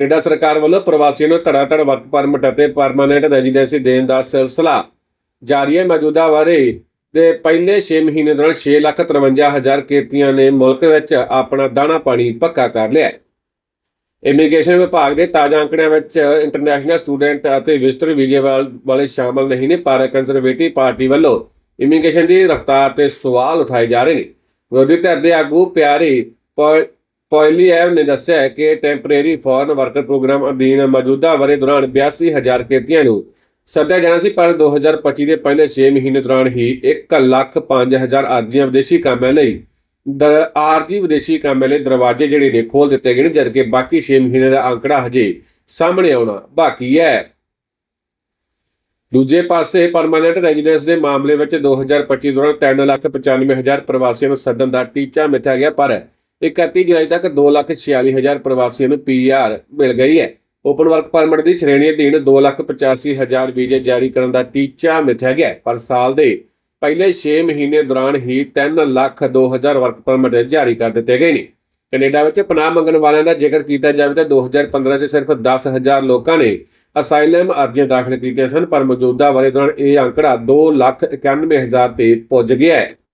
Canada ਸਰਕਾਰ ਵੱਲੋਂ ਪ੍ਰਵਾਸੀਆਂ ਨੂੰ ਧੜਾਧੜ ਵਰਕ ਪਰਮਿਟ ਅਤੇ ਪਰਮਾਨੈਂਟ ਰੈਜ਼ੀਡੈਂਸੀ ਦੇਣ ਦਾ ਸਿਲਸਿਲਾ ਜਾਰੀ ਹੈ। ਮੌਜੂਦਾ ਵਰੇ ਦੇ ਪਹਿਲੇ 6 ਮਹੀਨੇ ਦੌਰਾਨ 6,53,000 ਕਿਰਤੀਆਂ ਨੇ ਮੁਲਕ ਵਿੱਚ ਆਪਣਾ ਦਾਣਾ ਪਾਣੀ ਪੱਕਾ ਕਰ ਲਿਆ ਹੈ। ਇਮੀਗ੍ਰੇਸ਼ਨ ਵਿਭਾਗ ਦੇ ਤਾਜ਼ਾ ਅੰਕੜਿਆਂ ਵਿੱਚ ਇੰਟਰਨੈਸ਼ਨਲ ਸਟੂਡੈਂਟ ਅਤੇ ਵਿਜ਼ਟਰ ਵੀਜ਼ੇ ਵਾਲੇ ਸ਼ਾਮਲ ਨਹੀਂ ਨੇ ਪਰ ਕੰਜ਼ਰਵੇਟਿਵ ਪਾਰਟੀ ਵੱਲੋਂ ਇਮੀਗ੍ਰੇਸ਼ਨ ਦੀ ਰਫ਼ਤਾਰ ਤੇ ਸਵਾਲ ਉਠਾਏ ਜਾ ਰਹੇ ਨੇ। ਵਿਰੋਧੀ ਧਿਰ ਦੇ ਆਗੂ ਪਿਆਰੇ ਪੌ- ਪੌਲੀਐਵ ਨੇ ਦੱਸਿਆ ਕਿ ਟੈਂਪਰੇਰੀ ਫੋਰਨ ਵਰਕਰ ਪ੍ਰੋਗਰਾਮ ਅਧੀਨ ਮੌਜੂਦਾ ਵਰੇ ਦੌਰਾਨ 82000 ਕਿਰਤੀਆਂ ਨੂੰ ਸੱਦਿਆ ਜਾਣਾ ਸੀ, ਪਰ 2025 ਦੇ ਪਹਿਲੇ 6 ਮਹੀਨੇ ਦੌਰਾਨ ਹੀ 105000 ਆਰਜ਼ੀਆਂ ਵਿਦੇਸ਼ੀ ਕਾਮਿਆਂ ਲਈ ਦਰ ਆਰਜੀ ਵਿਦੇਸ਼ੀ ਕਾਮਿਆਂ ਲਈ ਦਰਵਾਜ਼ੇ ਜਿਹੜੇ ਨੇ ਖੋਲ ਦਿੱਤੇ ਗਏ ਨੇ, ਜਦਕਿ ਬਾਕੀ 6 ਮਹੀਨੇ ਦਾ ਅੰਕੜਾ ਹਜੇ ਸਾਹਮਣੇ ਆਉਣਾ ਬਾਕੀ ਹੈ। ਦੂਜੇ ਪਾਸੇ ਪਰਮਾਨੈਂਟ ਰੈਜ਼ੀਡੈਂਸ ਦੇ ਮਾਮਲੇ ਵਿੱਚ 2025 ਦੌਰਾਨ 395000 ਪ੍ਰਵਾਸੀਆਂ ਨੂੰ ਸੱਦਣ ਦਾ ਟੀਚਾ ਮਿਥਿਆ ਗਿਆ, ਪਰ 31 ਜੁਲਾਈ ਤੱਕ 246000 ਪ੍ਰਵਾਸੀਆਂ ਨੂੰ ਪੀਆਰ ਮਿਲ ਗਈ ਹੈ। ਓਪਨ ਵਰਕ ਪਰਮਿਟ ਦੀ ਸ਼੍ਰੇਣੀ ਅਧੀਨ 285000 ਵੀਜ਼ੇ ਜਾਰੀ ਕਰਨ ਦਾ ਟੀਚਾ ਮਿਥਿਆ ਗਿਆ ਪਰ ਸਾਲ ਦੇ ਪਹਿਲੇ 6 ਮਹੀਨੇ ਦੌਰਾਨ ਹੀ 3 ਲੱਖ 2000 ਵਰਕ ਪਰਮਿਟ ਜਾਰੀ ਕਰ ਦਿੱਤੇ ਗਏ ਨੇ। ਕੈਨੇਡਾ ਵਿੱਚ ਪਨਾਹ ਮੰਗਣ ਵਾਲਿਆਂ ਦਾ ਜ਼ਿਕਰ ਕੀਤਾ ਜਾਵੇ ਤਾਂ 2015 'ਚ ਸਿਰਫ 10000 ਲੋਕਾਂ ਨੇ ਅਸਾਈਲਮ ਅਰਜ਼ੀਆਂ ਦਾਖਲ ਕੀਤੀਆਂ ਸਨ, ਪਰ ਮੌਜੂਦਾ ਵਰੇ ਦੌਰਾਨ ਇਹ ਅੰਕੜਾ 2 ਲੱਖ 91000 ਤੇ ਪੁੱਜ ਗਿਆ ਹੈ।